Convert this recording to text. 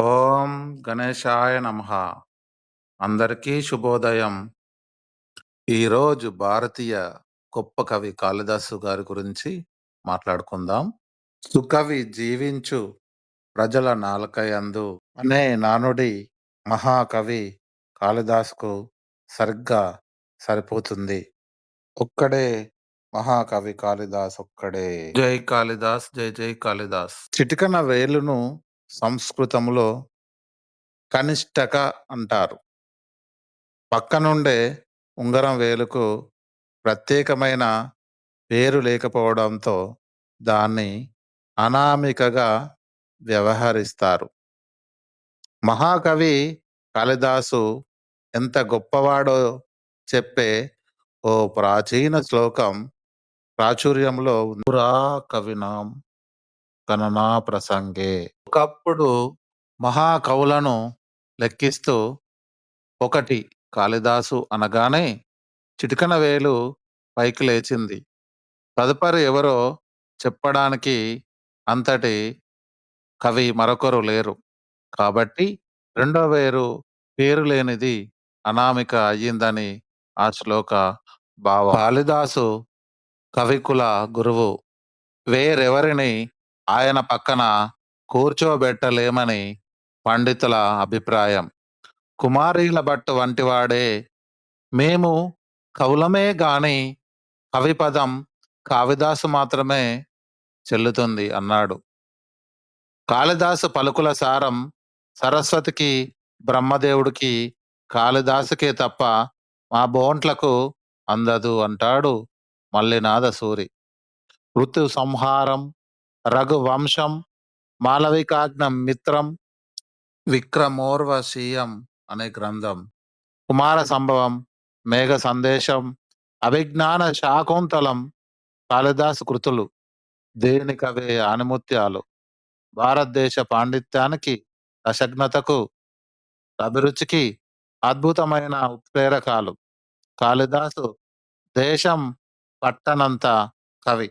ఓం గణేశాయ నమః. అందరికీ శుభోదయం. ఈరోజు భారతీయ గొప్ప కవి కాళిదాసు గారి గురించి మాట్లాడుకుందాం. సుకవి జీవించు ప్రజల నాలుకయందు అనే నానుడి మహాకవి కాళిదాసుకు సరిగ్గా సరిపోతుంది. ఒక్కడే మహాకవి కాళిదాస్ ఒక్కడే జై కాళిదాస్ జై జై కాళిదాస్. చిటికన వేలును సంస్కృతంలో కనిష్టక అంటారు. పక్కనుండే ఉంగరం వేలుకు ప్రత్యేకమైన పేరు లేకపోవడంతో దాన్ని అనామికగా వ్యవహరిస్తారు. మహాకవి కాళిదాసు ఎంత గొప్పవాడో చెప్పే ఓ ప్రాచీన శ్లోకం ప్రాచుర్యంలో పురా కవినాం గణనా ప్రసంగే ఒకప్పుడు మహాకవులను లెక్కిస్తూ ఒకటి కాళిదాసు అనగానే చిటికన వేలు పైకి లేచింది. తదుపరి ఎవరో చెప్పడానికి అంతటి కవి మరొకరు లేరు. కాబట్టి రెండో వేరు పేరు లేనిది అనామిక అయ్యిందని ఆ శ్లోక భావం. కాళిదాసు కవికుల గురువు. వేరెవరిని ఆయన పక్కన కూర్చోబెట్టలేమని పండితుల అభిప్రాయం. కుమారీల భట్టు వంటివాడే మేము కవులమే గాని కవిపదం కావిదాసు మాత్రమే చెల్లుతుంది అన్నాడు. కాళిదాసు పలుకుల సారం సరస్వతికి బ్రహ్మదేవుడికి కాళిదాసుకే తప్ప మా బోంట్లకు అందదు అంటాడు మల్లినాథ సూరి. ఋతు సంహారం రఘువంశం మాలవికాగ్నం మిత్రం విక్రమోర్వశీయం అనే గ్రంథం. కుమార సంభవం మేఘ సందేశం అభిజ్ఞాన శాకుంతలం కాళిదాసు కృతులు దేని కవే ఆనిముత్యాలు. భారతదేశ పాండిత్యానికి రసజ్ఞతకు అభిరుచికి అద్భుతమైన ఉత్ప్రేరకాలు. కాళిదాసు దేశం పట్టనంత కవి.